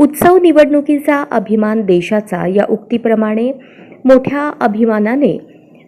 उत्सव निवडणुकीचा अभिमान देशाचा या उक्तीप्रमाणे मोठ्या अभिमानाने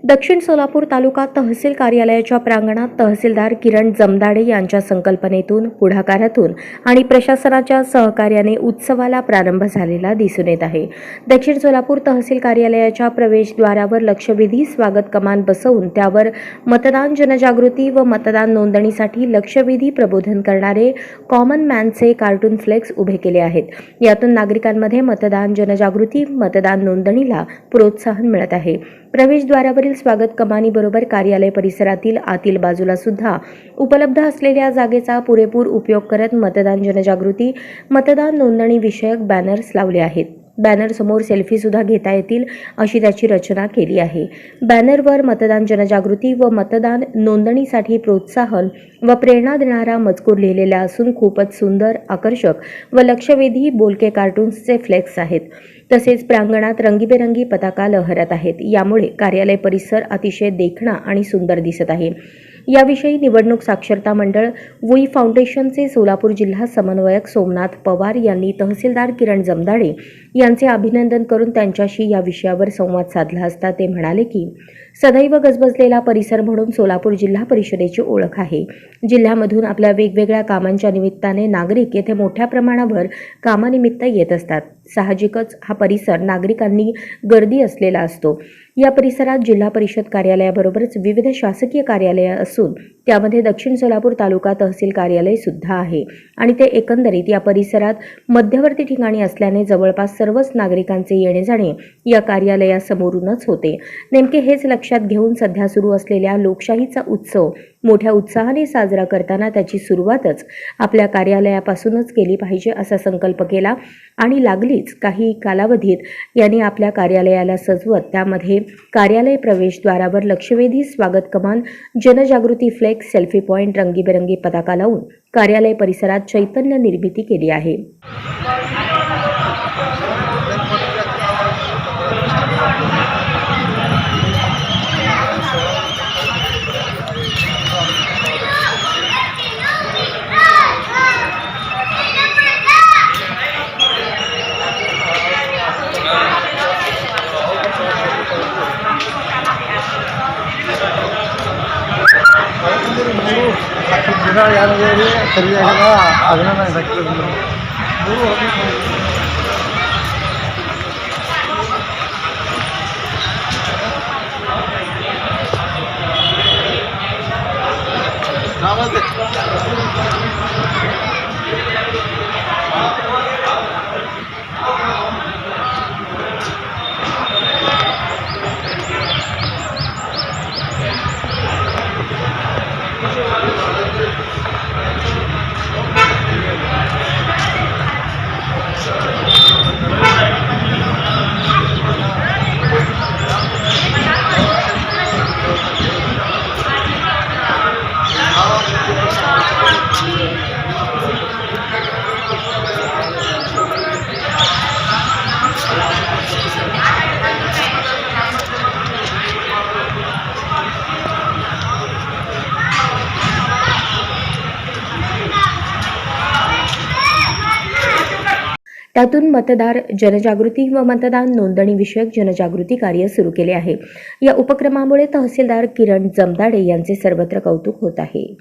दक्षिण सोलापूर तालुका तहसील कार्यालयाच्या प्रांगणात तहसीलदार किरण जमदाडे यांच्या संकल्पनेतून पुढाकारातून आणि प्रशासनाच्या सहकार्याने उत्सवाला प्रारंभ झालेला दिसून येत आहे. दक्षिण सोलापूर तहसील कार्यालयाच्या प्रवेशद्वारावर लक्षवेधी स्वागत कमान बसवून त्यावर मतदान जनजागृती व मतदान नोंदणीसाठी लक्षवेधी प्रबोधन करणारे कॉमन मॅनचे कार्टून फ्लेक्स उभे केले आहेत. यातून नागरिकांमध्ये मतदान जनजागृती मतदान नोंदणीला प्रोत्साहन मिळत आहे. प्रवेशद्वारावरील स्वागत कमानीबरोबर कार्यालय परिसरातील आतील बाजूला सुद्धा उपलब्ध असलेल्या जागेचा पुरेपूर उपयोग करत मतदान जनजागृती मतदान नोंदणी विषयक बॅनर्स लावले आहेत. बॅनरसमोर सेल्फीसुद्धा घेता येतील अशी त्याची रचना केली आहे. बॅनरवर मतदान जनजागृती व मतदान नोंदणीसाठी प्रोत्साहन व प्रेरणा देणारा मजकूर लिहिलेला असून खूपच सुंदर आकर्षक व लक्षवेधी बोलके कार्टून्सचे फ्लेक्स आहेत. तसेच प्रांगणात रंगीबेरंगी पताका लहरत आहेत. यामुळे कार्यालय परिसर अतिशय देखणा आणि सुंदर दिसत आहे. याविषयी निवडणूक साक्षरता मंडळ वुई फाउंडेशनचे सोलापूर जिल्हा समन्वयक सोमनाथ पवार यांनी तहसीलदार किरण जमदाडे यांचे अभिनंदन करून त्यांच्याशी या विषयावर संवाद साधला असता ते म्हणाले की सदैव गजबजलेला परिसर म्हणून सोलापूर जिल्हा परिषदेची ओळख आहे. जिल्ह्यामधून आपल्या वेगवेगळ्या कामांच्या निमित्ताने नागरिक येथे मोठ्या प्रमाणावर कामानिमित्त येत असतात. साहजिकच हा परिसर नागरिकांनी गर्दी असलेला असतो. या परिसरात जिल्हा परिषद कार्यालयाबरोबरच विविध शासकीय कार्यालये असून त्यामध्ये दक्षिण सोलापूर तालुका तहसील कार्यालय सुद्धा आहे. आणि ते एकंदरीत या परिसरात मध्यवर्ती ठिकाणी असल्याने जवळपास सर्वच नागरिकांचे येणे जाणे या कार्यालयासमोरूनच होते. नेमके हेच लक्षात घेऊन सध्या सुरू असलेल्या लोकशाहीचा उत्सव मोठ्या उत्साहाने साजरा करताना त्याची सुरुवातच आपल्या कार्यालयापासूनच केली पाहिजे असा संकल्प केला आणि लागली लागलीच काही कालावधीत यांनी आपल्या कार्यालयाला सजवत त्यामध्ये कार्यालय प्रवेशद्वारावर लक्षवेधी स्वागत कमान जनजागृती फ्लेक्स सेल्फी पॉईंट रंगीबेरंगी पताका लावून कार्यालय परिसरात चैतन्य निर्मिती केली आहे. ಯಾರು ಸರಿಯಾಗದ ಅದನ್ನ ನಾನು त्यातून मतदार जनजागृती व मतदान नोंदणीविषयक जनजागृती कार्य सुरू केले आहे. या उपक्रमामुळे तहसीलदार किरण जमदाडे यांचे सर्वत्र कौतुक होत आहे.